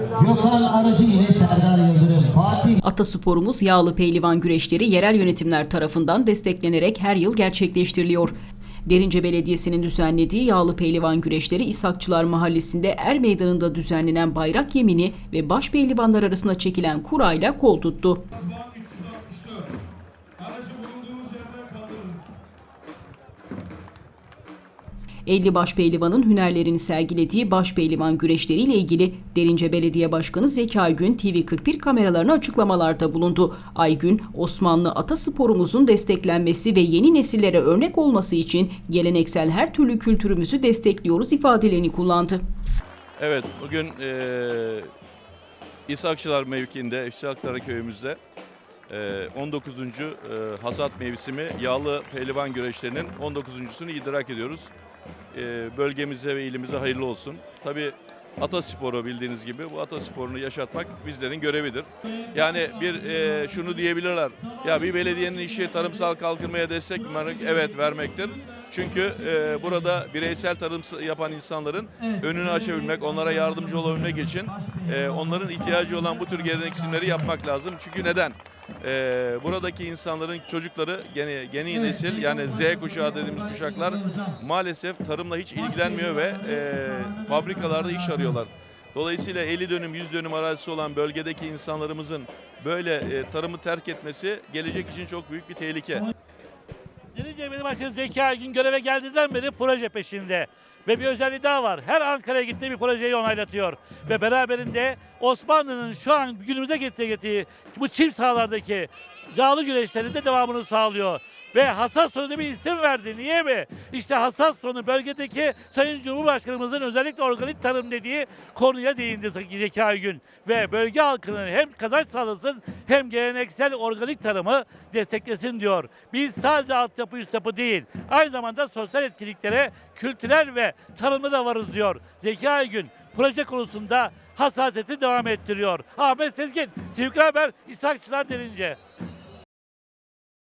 Gökhan Arıcı Atasporumuz yağlı pehlivan güreşleri yerel yönetimler tarafından desteklenerek her yıl gerçekleştiriliyor. Derince Belediyesi'nin düzenlediği yağlı pehlivan güreşleri İshakçılar Mahallesi'nde Er Meydanı'nda düzenlenen bayrak yemini ve baş pehlivanlar arasında çekilen kurayla kol tuttu. 50 baş pehlivanın hünerlerini sergilediği baş pehlivan güreşleriyle ilgili Derince Belediye Başkanı Zeki Aygün TV41 kameralarına açıklamalarda bulundu. Aygün, Osmanlı atasporumuzun desteklenmesi ve yeni nesillere örnek olması için geleneksel her türlü kültürümüzü destekliyoruz ifadelerini kullandı. Evet, bugün eee İshakçılar mevkiinde, İshaklar köyümüzde eee 19. eee, hasat mevsimi yağlı pehlivan güreşlerinin 19.sunu idrak ediyoruz. Eee, bölgemize ve ilimize hayırlı olsun. Tabii atasporu bildiğiniz gibi bu atasporunu yaşatmak bizlerin görevidir. Yani bir eee, şunu diyebilirler. Ya bir belediyenin işi tarımsal kalkınmaya destek vermek, evet vermektir. Çünkü eee, burada bireysel tarım yapan insanların önünü açabilmek, onlara yardımcı olabilmek için eee, onların ihtiyacı olan bu tür gereksinimleri yapmak lazım. Çünkü neden? Eee, buradaki insanların çocukları yeni, yeni nesil yani Z kuşağı dediğimiz kuşaklar maalesef tarımla hiç ilgilenmiyor ve eee, fabrikalarda iş arıyorlar. Dolayısıyla 50 dönüm 100 dönüm arazisi olan bölgedeki insanlarımızın böyle e, tarımı terk etmesi gelecek için çok büyük bir tehlike. Derince Belediye Zeki Aygün göreve geldiğinden beri proje peşinde. Ve bir özelliği daha var. Her Ankara'ya gittiği bir projeyi onaylatıyor. Ve beraberinde Osmanlı'nın şu an günümüze getirdiği bu çift sahalardaki yağlı güreşlerin de devamını sağlıyor. Ve hassas sonu bir isim verdi. Niye mi? İşte hassas sonu bölgedeki Sayın Cumhurbaşkanımızın özellikle organik tarım dediği konuya değindi Zeki Aygün. Ve bölge halkının hem kazanç sağlasın hem geleneksel organik tarımı desteklesin diyor. Biz sadece altyapı üst yapı değil, aynı zamanda sosyal etkinliklere, kültürel ve tarımda da varız diyor. Zeki Aygün proje konusunda hassasiyeti devam ettiriyor. Ahmet Sezgin, Twitch Haber, İshakçılar Derince.